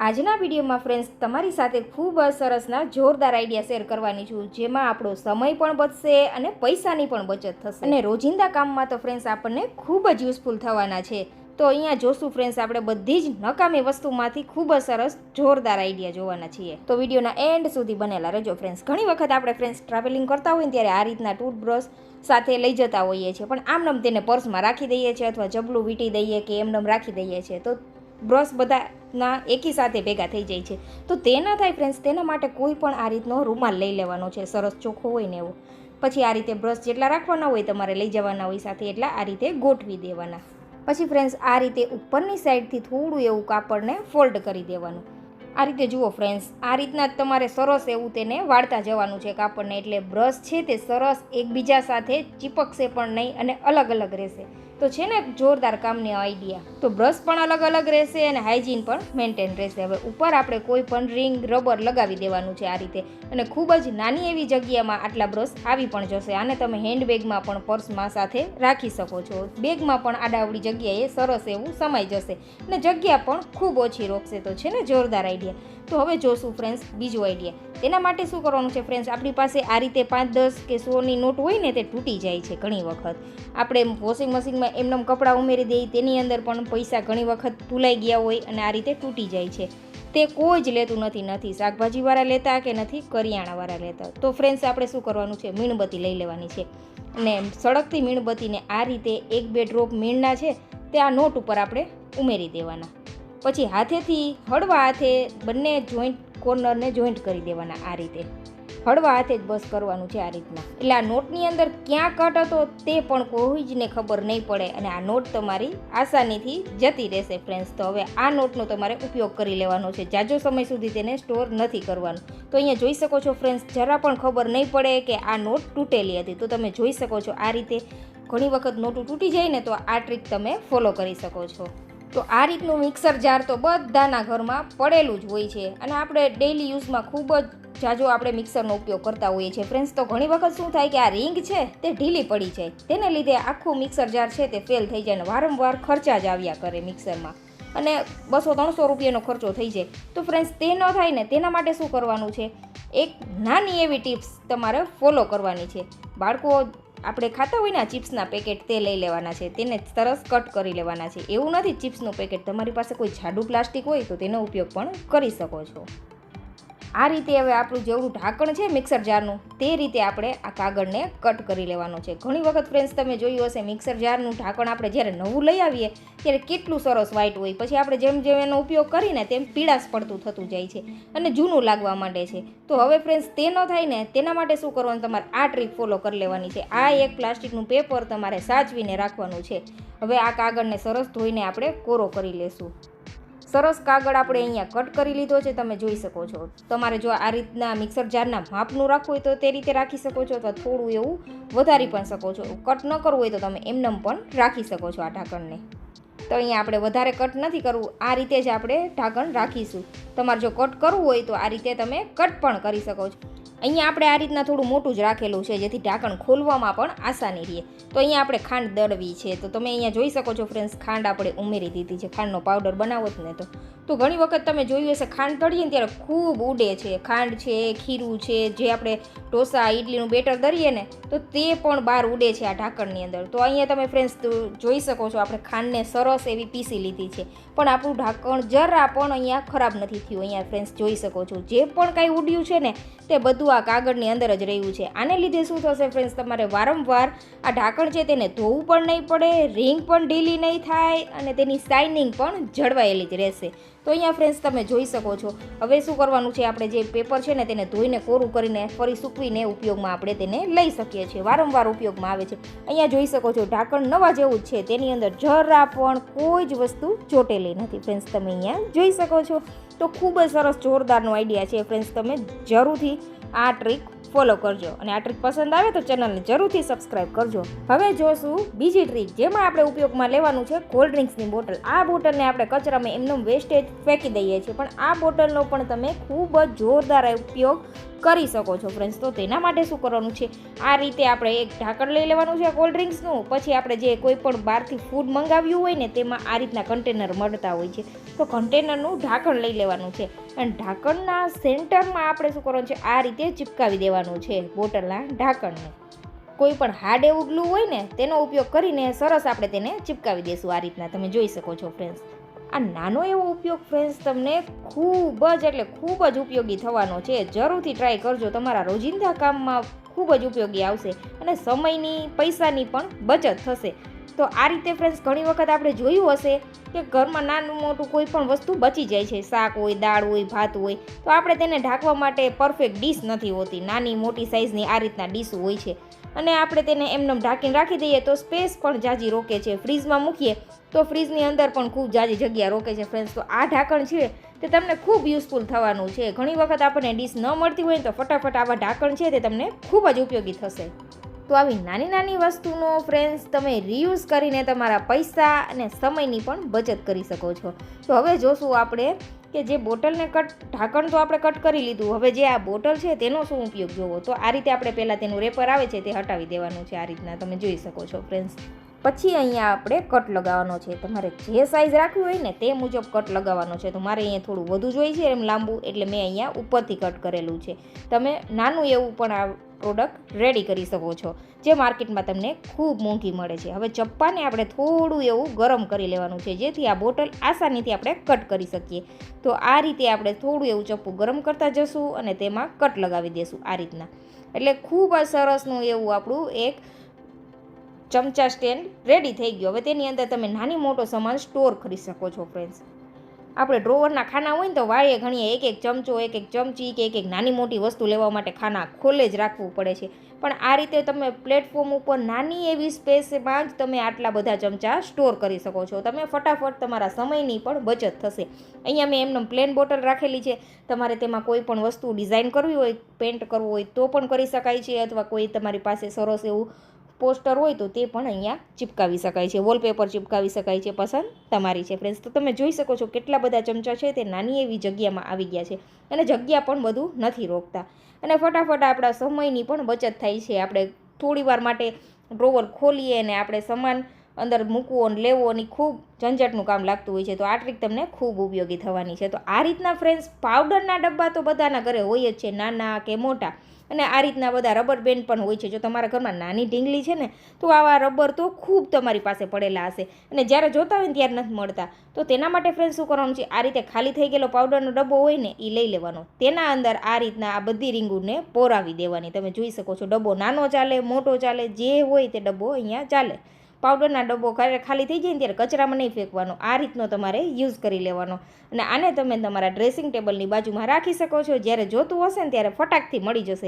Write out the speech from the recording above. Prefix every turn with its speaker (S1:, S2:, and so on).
S1: આજના વિડીયોમાં ફ્રેન્ડ્સ તમારી સાથે ખૂબ જ સરસના જોરદાર આઈડિયા શેર કરવાની છું, જેમાં આપણો સમય પણ બચશે અને પૈસાની પણ બચત થશે. અને રોજિંદા કામમાં તો ફ્રેન્ડ્સ આપણને ખૂબ જ યુઝફુલ થવાના છે. તો અહીંયા જોશું ફ્રેન્ડ્સ આપણે બધી જ નકામી વસ્તુમાંથી ખૂબ જ સરસ જોરદાર આઈડિયા જોવાના છીએ. તો વિડીયોના એન્ડ સુધી બનેલા રહેજો ફ્રેન્ડ્સ ઘણી વખત આપણે ફ્રેન્ડ્સ ટ્રાવેલિંગ કરતા ને ત્યારે આ રીતના ટૂથબ્રશ સાથે લઈ જતા હોઈએ છીએ, પણ આમનામ તેને પર્સમાં રાખી દઈએ છીએ અથવા જબલું વીંટી દઈએ કે એમ રાખી દઈએ છીએ. તો બ્રશ બધાના એકી સાથે ભેગા થઈ જાય છે. તો તે ના થાય ફ્રેન્ડ્સ તેના માટે કોઈ પણ આ રીતનો રૂમાલ લઈ લેવાનો છે. સરસ ચોખ્ખો હોય ને એવો. પછી આ રીતે બ્રશ જેટલા રાખવાના હોય તમારે લઈ જવાના હોય સાથે એટલા આ રીતે ગોઠવી દેવાના. પછી ફ્રેન્ડ્સ આ રીતે ઉપરની સાઈડથી થોડું એવું કાપડને ફોલ્ડ કરી દેવાનું. આ રીતે જુઓ ફ્રેન્ડ્સ આ રીતના તમારે સરસ એવું તેને વાળતા જવાનું છે કાપડને. એટલે બ્રશ છે તે સરસ એકબીજા સાથે ચીપકશે પણ નહીં અને અલગ અલગ રહેશે. તો છે ને જોરદાર કામની આઈડિયા તો બ્રશ પણ અલગ અલગ રહેશે અને હાઇજીન પણ મેન્ટેન રહેશે. હવે ઉપર આપણે કોઈ પણ રિંગ રબર લગાવી દેવાનું છે આ રીતે. અને ખૂબ જ નાની એવી જગ્યામાં આટલા બ્રશ આવી પણ જશે. આને તમે હેન્ડબેગમાં પણ પર્સમાં સાથે રાખી શકો છો. બેગમાં પણ આડાવડી જગ્યાએ સરસ એવું સમાઈ જશે. અને જગ્યા પણ ખૂબ ઓછી રોકશે. તો છે ને જોરદાર આઈડિયા તો હવે જોશું ફ્રેન્ડ્સ બીજું આઈડિયા તેના માટે શું કરવાનું છે ફ્રેન્ડ્સ આપણી પાસે આ રીતે પાંચ દસ કે સોની નોટ હોય ને તે તૂટી જાય છે ઘણી વખત. આપણે વોશિંગ મશીનમાં એમનેમ કપડાં ઉમેરી દઈએ તેની અંદર પણ પૈસા ઘણી વખત ભૂલાઈ ગયા હોય અને આ રીતે તૂટી જાય છે. તે કોઈ જ લેતું નથી નથી. શાકભાજીવાળા લેતા કે નથી, કરિયાણાવાળા લેતા. તો ફ્રેન્ડ્સ આપણે શું કરવાનું છે? મીણબત્તી લઈ લેવાની છે. અને સળગતી મીણબત્તીને આ રીતે એક બે ડ્રોપ મીણના છે, તે આ નોટ ઉપર આપણે ઉમેરી દેવાના. પછી હાથેથી, હળવા હાથે બંને જોઈન્ટ કોર્નરને જોઈન્ટ કરી દેવાના આ રીતે. હળવા હાથે જ બસ કરવાનું છે આ રીતના. એટલે આ નોટની અંદર ક્યાં કટ હતો તે પણ કોઈ જને ખબર નહીં પડે અને આ નોટ તમારી આસાનીથી જતી રહેશે ફ્રેન્ડ્સ તો હવે આ નોટનો તમારે ઉપયોગ કરી લેવાનો છે. જાજો સમય સુધી તેને સ્ટોર નથી કરવાનું. તો અહીંયા જોઈ શકો છો ફ્રેન્ડ્સ જરા પણ ખબર નહીં પડે કે આ નોટ તૂટેલી હતી. તો તમે જોઈ શકો છો આ રીતે ઘણી વખત નોટું તૂટી જાય ને તો આ ટ્રીક તમે ફોલો કરી શકો છો. તો આ રીતનું મિક્સર જાર તો બધાના ઘરમાં પડેલું જ હોય છે. અને આપણે ડેઇલી યુઝમાં ખૂબ જ જાજો આપણે મિક્સરનો ઉપયોગ કરતા હોઈએ છીએ. ફ્રેન્ડ્સ તો ઘણી વખત શું થાય કે આ રિંગ છે તે ઢીલી પડી જાય. તેને લીધે આખું મિક્સર જાર છે તે ફેલ થઈ જાય અને વારંવાર ખર્ચા જ આવ્યા કરે મિક્સરમાં. અને બસો ત્રણસો રૂપિયાનો ખર્ચો થઈ જાય. તો ફ્રેન્ડ્સ તે ન થાય ને તેના માટે શું કરવાનું છે? એક નાની એવી ટિપ્સ તમારે ફોલો કરવાની છે. બાળકો, આપણે ખાતા હોય ને આ ચિપ્સના પેકેટ તે લઈ લેવાના છે. તેને સરસ કટ કરી લેવાના છે. એવું નથી ચિપ્સનું પેકેટ તમારી પાસે કોઈ જાડું પ્લાસ્ટિક હોય તો તેનો ઉપયોગ પણ કરી શકો છો. આ રીતે હવે આપણું જેવું ઢાંકણ છે મિક્સર જારનું, તે રીતે આપણે આ કાગળને કટ કરી લેવાનું છે. ઘણી વખત ફ્રેન્ડ્સ તમે જોયું હશે, મિક્સર જારનું ઢાંકણ આપણે જ્યારે નવું લઈ આવીએ, ત્યારે કેટલું સરસ વ્હાઈટ હોય. પછી આપણે જેમ જેમ એનો ઉપયોગ કરીને તેમ પીળાશ પડતું થતું જાય છે અને જૂનું લાગવા માંડે છે. તો હવે ફ્રેન્ડ્સ તે ન થાય ને, તેના માટે શું કરવાનું, તમારે આ ટ્રીક ફોલો કરી લેવાની છે. આ એક પ્લાસ્ટિકનું પેપર તમારે સાચવીને રાખવાનું છે. હવે આ કાગળને સરસ ધોઈને આપણે કોરો કરી લેશું. સરસ કાગળ આપણે અહીંયા કટ કરી લીધો છે, તમે જોઈ શકો છો. તમારે જો આ રીતના મિક્સર જારના માપનું રાખવું હોય તો તે રીતે રાખી શકો છો, અથવા થોડું એવું વધારી પણ શકો છો. કટ ન કરવું હોય તો તમે એમનેમ પણ રાખી શકો છો આ ઢાંકણને. તો અહીંયા આપણે વધારે કટ નથી કરવું, આ રીતે જ આપણે ઢાંકણ રાખીશું. તમારે જો કટ કરવું હોય તો આ રીતે તમે કટ પણ કરી શકો છો. અહીંયા આપણે આ રીતના થોડું મોટું જ રાખેલું છે, જેથી ઢાંકણ ખોલવામાં પણ આસાની રહે. તો અહીંયા આપણે ખાંડ દળવી છે. તો તમે અહીંયા જોઈ શકો છો ફ્રેન્ડ્સ ખાંડ આપણે ઉમેરી દીધી છે. ખાંડનો પાવડર બનાવો જ ને તો. તો ઘણી વખત તમે જોયું હશે, ખાંડ તળીએ ને ત્યારે ખૂબ ઉડે છે. ખાંડ છે, ખીરું છે, જે આપણે ઢોસા ઇડલીનું બેટર દરીએ ને, તો તે પણ બહાર ઉડે છે આ ઢાંકણની અંદર. તો અહીંયા તમે ફ્રેન્ડ્સ જોઈ શકો છો, આપણે ખાંડને સરસ એવી પીસી લીધી છે. પણ આપણું ઢાંકણ જરા પણ અહીંયા ખરાબ નથી થયું, અહીંયા ફ્રેન્ડ્સ જોઈ શકો છો. જે પણ કાંઈ ઉડ્યું છે ને, તે બધું આ કાગળની અંદર જ રહ્યું છે. આને લીધે શું થશે ફ્રેન્ડ્સ તમારે વારંવાર આ ઢાંકણ છે તેને ધોવું પણ નહીં પડે રિંગ પણ ઢીલી નહીં થાય અને તેની શાઇનિંગ પણ જળવાયેલી જ રહેશે. તો અહીંયા ફ્રેન્ડ્સ તમે જોઈ શકો છો. હવે શું કરવાનું છે? આપણે જે પેપર છે ને તેને ધોઈને, કોરું કરીને ફરી સૂકવીને ઉપયોગમાં આપણે તેને લઈ શકીએ છીએ. વારંવાર ઉપયોગમાં આવે છે. અહીંયા જોઈ શકો છો, ઢાંકણ નવા જેવું જ છે. તેની અંદર જરા પણ કોઈ જ વસ્તુ ચોટેલી નથી. ફ્રેન્ડ્સ તમે અહીંયા જોઈ શકો છો. તો ખૂબ જ સરસ, જોરદારનો આઈડિયા છે. ફ્રેન્ડ્સ તમે જરૂરથી આ ટ્રીક ફોલો કરજો અને આ ટ્રીક પસંદ આવે તો ચેનલને જરૂરથી સબસ્ક્રાઇબ કરજો. હવે જોશું બીજી ટ્રીક, જેમાં આપણે ઉપયોગમાં લેવાનું છે કોલ્ડ ડ્રિંક્સની બોટલ. આ બોટલને આપણે કચરામાં એમનેમ વેસ્ટેજ ફેંકી દઈએ છીએ, પણ આ બોટલનો પણ તમે ખૂબ જ જોરદાર ઉપયોગ કરી શકો છો ફ્રેન્ડ્સ તો તેના માટે શું કરવાનું છે? આ રીતે આપણે એક ઢાંકણ લઈ લેવાનું છે કોલ્ડ ડ્રિંક્સનું. પછી આપણે જે કોઈ પણ બહારથી ફૂડ મંગાવ્યું હોય ને તેમાં આ રીતના કન્ટેનર મળતા હોય છે. તો કન્ટેનરનું ઢાંકણ લઈ લેવાનું છે. અને ઢાંકણના સેન્ટરમાં આપણે શું કરવાનું છે? આ રીતે ચિપકાવી દેવાનું છે બોટલના ઢાંકણને. કોઈ પણ હાર્ડ એવું હોય ને, તેનો ઉપયોગ કરીને સરસ આપણે તેને ચિપકાવી દઈશું આ રીતના. તમે જોઈ શકો છો ફ્રેન્ડ્સ આ નાનો એવો ઉપયોગ ફ્રેન્ડ્સ તમને ખૂબ જ એટલે ખૂબ જ ઉપયોગી થવાનો છે. જરૂરથી ટ્રાય કરજો. તમારા રોજિંદા કામમાં ખૂબ જ ઉપયોગી આવશે અને સમયની, પૈસાની પણ બચત થશે. તો આ રીતે ફ્રેન્ડ્સ ઘણી વખત આપણે જોયું હશે કે ઘરમાં નાનું મોટું કોઈ પણ વસ્તુ બચી જાય છે. શાક હોય, દાળ હોય, ભાત હોય, તો આપણે તેને ઢાંકવા માટે પરફેક્ટ ડીશ નથી હોતી. નાની મોટી સાઇઝની આ રીતના ડીશ હોય છે. અને આપણે તેને એમનેમ ઢાંકીને રાખી દઈએ તો સ્પેસ પણ જાજી રોકે છે. ફ્રીજમાં મૂકીએ તો ફ્રીજની અંદર પણ ખૂબ જાજી જગ્યા રોકે છે. ફ્રેન્ડ્સ તો આ ઢાંકણ છે તે તમને ખૂબ યુઝફુલ થવાનું છે. ઘણી વખત આપણને ડીશ ન મળતી હોય તો ફટાફટ આવા ઢાંકણ છે તે તમને ખૂબ જ ઉપયોગી થશે. તો આવી નાની નાની વસ્તુનો ફ્રેન્ડ્સ તમે રીયુઝ કરીને તમારા પૈસા અને સમયની પણ બચત કરી શકો છો. તો હવે જોશું આપણે કે જે બોટલને કટ ઢાંકણ તો આપણે કટ કરી લીધું. હવે જે આ બોટલ છે તેનો શું ઉપયોગ જોવો? તો આ રીતે આપણે પહેલાં તેનું રેપર આવે છે તે હટાવી દેવાનું છે આ રીતના તમે જોઈ શકો છો ફ્રેન્ડ્સ પછી અહીંયા આપણે કટ લગાવવાનો છે. તમારે જે સાઇઝ રાખવી હોય ને તે મુજબ કટ લગાવવાનો છે. તો મારે અહીંયા થોડું વધુ જોઈએ છે, એમ લાંબુ. એટલે મેં અહીંયા ઉપરથી કટ કરેલું છે. તમે નાનું એવું પણ આ પ્રોડક્ટ રેડી કરી શકો છો, જે માર્કેટમાં તમને ખૂબ મોંઘી મળે છે. હવે ચપ્પાને આપણે થોડું એવું ગરમ કરી લેવાનું છે, જેથી આ બોટલ આસાનીથી આપણે કટ કરી શકીએ. તો આ રીતે આપણે થોડું એવું ચપ્પું ગરમ કરતા જશું અને તેમાં કટ લગાવી દઈશું આ રીતના. એટલે ખૂબ જ સરસનું એવું આપણું એક ચમચા સ્ટેન્ડ રેડી થઈ ગયો. હવે તેની અંદર તમે નાની મોટો સામાન સ્ટોર કરી શકો છો ફ્રેન્ડ્સ આપણે ડ્રોવરના ખાના હોય ને તો વાળીએ ઘણીએ એક એક ચમચો, એક એક ચમચી કે એક એક નાની મોટી વસ્તુ લેવા માટે ખાના ખોલે જ રાખવું પડે છે. પણ આ રીતે તમે પ્લેટફોર્મ ઉપર નાની એવી સ્પેસમાં જ તમે આટલા બધા ચમચા સ્ટોર કરી શકો છો. તમે ફટાફટ તમારા સમયની પણ બચત થશે. અહીંયા મેં એમને પ્લેન બોટલ રાખેલી છે. તમારે તેમાં કોઈ પણ વસ્તુ ડિઝાઇન કરવી હોય પેન્ટ કરવું હોય તો પણ કરી શકાય છે અથવા કોઈ તમારી પાસે સરસ એવું પોસ્ટર હોય તો તે પણ અહીંયા ચિપકાવી શકાય છે. વોલપેપર ચિપકાવી શકાય છે પસંદ તમારી છે ફ્રેન્ડ્સ તો તમે જોઈ શકો છો કેટલા બધા ચમચા છે તે નાની એવી જગ્યામાં આવી ગયા છે અને જગ્યા પણ બધું નથી રોકતા. અને ફટાફટ આપણા સમયની પણ બચત થાય છે. આપણે થોડીવાર માટે ડ્રોવર ખોલીએ અને આપણે સામાન અંદર મૂકવો અને લેવો અને ખૂબ ઝંઝટનું કામ લાગતું હોય છે. તો આ ટ્રીક તમને ખૂબ ઉપયોગી થવાની છે. તો આ રીતના ફ્રેન્ડ્સ પાવડરના ડબ્બા તો બધાના ઘરે હોય જ છે, નાના કે મોટા. અને આ રીતના બધા રબર બેન્ડ પણ હોય છે. જો તમારા ઘરમાં નાની ઢીંગલી છે ને, તો આવા રબર તો ખૂબ તમારી પાસે પડેલા હશે. અને જ્યારે જોતા હોય ને ત્યારે નથી મળતા. તો તેના માટે ફ્રેન્ડ શું કરવાનું છે? આ રીતે ખાલી થઈ ગયેલો પાવડરનો ડબ્બો હોય ને એ લઈ લેવાનો. તેના અંદર આ રીતના આ બધી રીંગુને પોરાવી દેવાની. તમે જોઈ શકો છો, ડબ્બો નાનો ચાલે, મોટો ચાલે, જે હોય તે ડબ્બો અહીંયા ચાલે. પાવડરના ડબ્બો ખાલી થઈ જાય ને ત્યારે કચરામાં નહીં ફેંકવાનો. આ રીતનો તમારે યુઝ કરી લેવાનો. અને આને તમે તમારા ડ્રેસિંગ ટેબલની બાજુમાં રાખી શકો છો. જ્યારે જોતું હશે ને ત્યારે ફટાકથી મળી જશે.